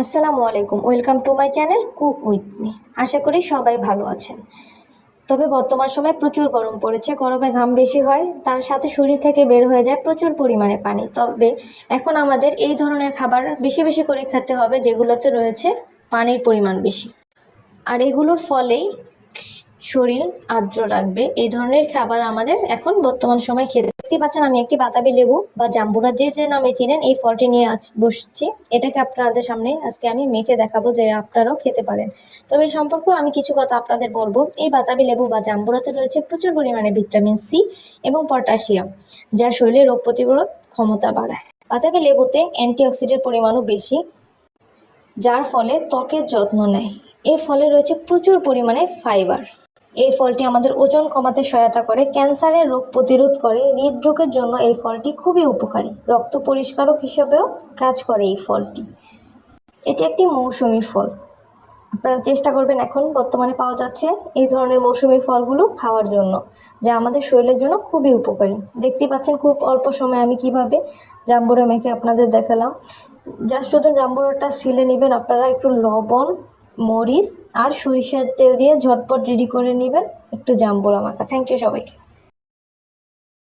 আসসালামু আলাইকুম, welcome to my channel cook with me. আশা করি সবাই ভালো আছেন। তবে বর্তমান সময়ে প্রচুর গরম পড়েছে, গরমে ঘাম বেশি হয়, তার সাথে শরীর থেকে বের হয়ে যায় প্রচুর পরিমাণে পানি। তবে এখন আমাদের এই ধরনের খাবার বেশি বেশি করে খেতে হবে, যেগুলোতে রয়েছে পানির পরিমাণ বেশি। আর এগুলোর ফলেই শরীর আর্দ্র রাখবে। এই ধরনের খাবার আমাদের এখন বর্তমান সময় খেতে দেখতে পাচ্ছেন আমি একটি বাতাবি লেবু বা জাম্বুরা যে যে নামে চিনেন, এই ফলটি নিয়ে আজ বসছি। এটাকে আপনাদের সামনে আজকে আমি মেখে দেখাবো যে আপনারাও খেতে পারেন। তবে এই সম্পর্কেও আমি কিছু কথা আপনাদের বলব। এই বাতাবি লেবু বা জাম্বুরাতে রয়েছে প্রচুর পরিমাণে ভিটামিন সি এবং পটাশিয়াম, যা শরীরে রোগ প্রতিরোধ ক্ষমতা বাড়ায়। বাতাবি লেবুতে অ্যান্টিঅক্সিডেন্টের পরিমাণও বেশি, যার ফলে ত্বকের যত্ন নেয়। এ ফলে রয়েছে প্রচুর পরিমাণে ফাইবার। এই ফলটি আমাদের ওজন কমাতে সহায়তা করে, ক্যান্সারের রোগ প্রতিরোধ করে, হৃদরোগের জন্য এই ফলটি খুবই উপকারী। রক্ত পরিষ্কারক হিসেবেও কাজ করে এই ফলটি। এটি একটি মৌসুমি ফল। আপনারা চেষ্টা করবেন এখন, বর্তমানে পাওয়া যাচ্ছে এই ধরনের মৌসুমি ফলগুলো খাওয়ার জন্য, যা আমাদের শরীরের জন্য খুবই উপকারী। দেখতে পাচ্ছেন খুব অল্প সময়ে আমি কীভাবে জাম্বুরা মেখে আপনাদের দেখালাম। জাস্ট শুধু জাম্বুরাটা সিলে নেবেন, আপনারা একটু লবণ মরিচ আর সরিষার তেল দিয়ে ঝটপট রেডি করে নেবেন। একটু জাম্বুরা মাখা। থ্যাংক ইউ সবাইকে।